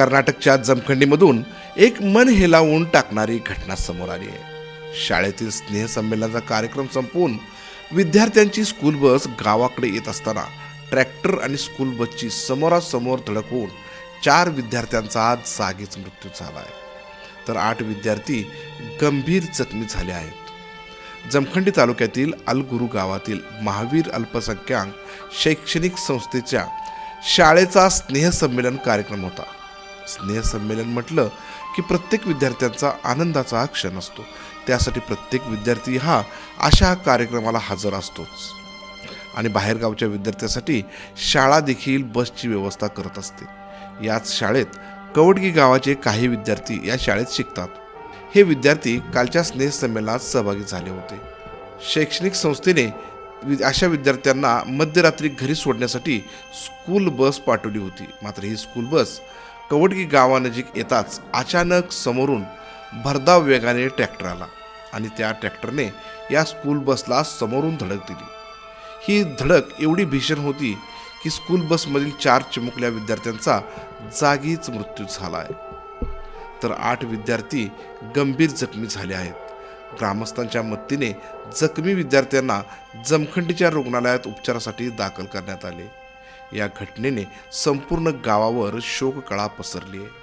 कर्नाटकच्या जमखंडीमधून एक मन हेलावून टाकणारी घटना समोर आली आहे. शाळेतील स्नेहसंमेलनाचा कार्यक्रम संपवून विद्यार्थ्यांची स्कूल बस गावाकडे येत असताना ट्रॅक्टर आणि स्कूल बसची समोरासमोर धडक होऊन चार विद्यार्थ्यांचा आज जागीच मृत्यू झाला आहे. तर आठ विद्यार्थी गंभीर जखमी झाले आहेत. जमखंडी तालुक्यातील अलगुरू गावातील महावीर अल्पसंख्याक शैक्षणिक संस्थेच्या शाळेचा स्नेहसंमेलन कार्यक्रम होता. स्नेहसंमेलन म्हटलं की प्रत्येक विद्यार्थ्यांचा आनंदाचा हा क्षण असतो. त्यासाठी प्रत्येक विद्यार्थी हा अशा कार्यक्रमाला हजर असतोच. आणि बाहेरगावच्या विद्यार्थ्यासाठी शाळा देखील बसची व्यवस्था करत असते. याच शाळेत कवडगी गावाचे काही विद्यार्थी या शाळेत शिकतात. हे विद्यार्थी कालच्या स्नेहसंमेलनात सहभागी झाले होते. शैक्षणिक संस्थेने अशा विद्यार्थ्यांना मध्यरात्री घरी सोडण्यासाठी स्कूल बस पाठवली होती. मात्र ही स्कूल बस कवडगी गावानजीक येताच अचानक समोरून भरधाव वेगाने ट्रॅक्टर आला आणि त्या ट्रॅक्टरने या स्कूल बसला समोरून धडक दिली. ही धडक एवढी भीषण होती की स्कूल बसमधील चार चिमुकल्या विद्यार्थ्यांचा जागीच मृत्यू झाला आहे तर आठ विद्यार्थी गंभीर जखमी झाले आहेत. ग्रामस्थांच्या मदतीने जखमी विद्यार्थ्यांना जमखंडीच्या रुग्णालयात उपचारासाठी दाखल करण्यात आले. या घटनेने संपूर्ण गावावर शोककळा पसरली आहे.